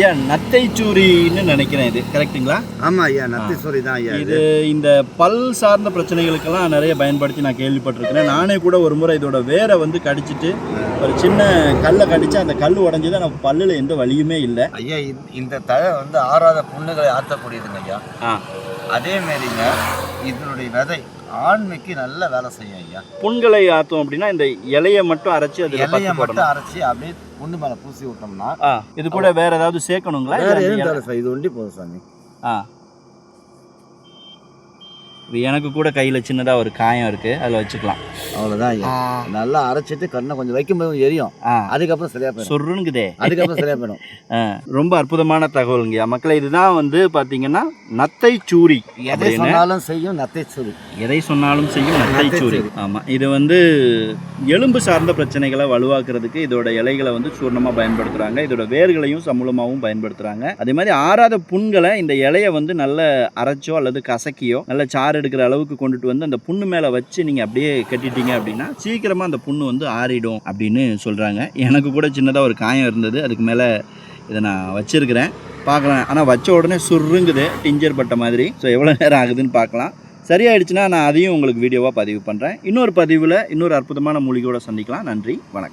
ஐயா நத்தைச்சூரின்னு நினைக்கிறேன் இது. கரெக்ட்டுங்களா? ஆமாம் ஐயா நத்தீஸ்வரி தான் ஐயா இது இந்த பல் சார்ந்த பிரச்சனைகளுக்கெல்லாம் நிறைய பயன்படுத்தி நான் கேள்விப்பட்டிருக்கிறேன். நானே கூட ஒரு முறை இதோட வேரை வந்து கடிச்சிட்டு ஒரு சின்ன கல்லை கடிச்சு அந்த கல் உடஞ்சது எனக்கு பல்லில் எந்த வலியுமே இல்லை. ஐயா இந்த- தழை வந்து ஆறாத புண்ணுகளை ஆற்றக்கூடியதுங்க ஐயா. அதே மாரிங்க இதனுடைய விதை ஆண்மைக்கு நல்ல வேலை செய்யும் ஐயா. புண்களை ஆத்தோம் அப்படின்னா இந்த இலையை மட்டும் அரைச்சி அதில் இலையை மட்டும் அரைச்சி அப்படியே புண்ணு மேலே பூசி விட்டோம்னா இது கூட வேற ஏதாவது சேர்க்கணுங்களா? இது ஒண்டி போதும் சாமி. ஆ. எனக்கு கூட கையில் சின்னதாக ஒரு காயம் இருக்குது அதில் வச்சுக்கலாம். அவ்வளோதான் ஐயா. நல்லா அரைச்சிட்டு கண்ணை கொஞ்சம் வைக்கும்போது எரியும். அதுக்கப்புறம் சரியா போயிடும். சொருங்குதே அதுக்கப்புறம் சரியா போயிடும். ரொம்ப அற்புதமான தகவலுங்கய்யா மக்களை இதுதான் வந்து பார்த்தீங்கன்னா நத்தைச்சூரி எதை அப்படின்னு சொன்னாலும் செய்யும் நத்தைச்சூரி எதை சொன்னாலும் செய்யும் நத்தைச்சூரி நத்தைச்சூரி. ஆமாம் இது வந்து எலும்பு சார்ந்த பிரச்சனைகளை வலுவாக்குறதுக்கு இதோட இலைகளை வந்து சூர்ணமாக பயன்படுத்துகிறாங்க இதோட வேர்களையும் சமூலமாகவும் பயன்படுத்துகிறாங்க அதே மாதிரி ஆறாத புண்களை இந்த இலையை வந்து நல்ல அரைச்சோ அல்லது கசக்கியோ நல்ல சாறு எடுக்கிற அளவுக்கு கொண்டுட்டு வந்து அந்த புண்ணு மேலே வச்சு நீங்கள் அப்படியே கட்டிட்டீங்க அப்படின்னா சீக்கிரமாக அந்த புண்ணு வந்து ஆறிடும் அப்படின்னு சொல்கிறாங்க எனக்கு கூட சின்னதாக ஒரு காயம் இருந்தது. அதுக்கு மேலே இதை நான் வச்சுருக்கிறேன். பார்க்கலாம். ஆனால் வச்ச உடனே சுருங்குது டிஞ்சர் பட்ட மாதிரி. ஸோ எவ்வளோ நேரம் ஆகுதுன்னு பார்க்கலாம். சரியாயிடுச்சுன்னா நான் அதையும் உங்களுக்கு வீடியோவாக பதிவு பண்ணுறேன் இன்னொரு பதிவில் இன்னொரு அற்புதமான மூலிகையோடு சந்திக்கலாம். நன்றி. வணக்கம்.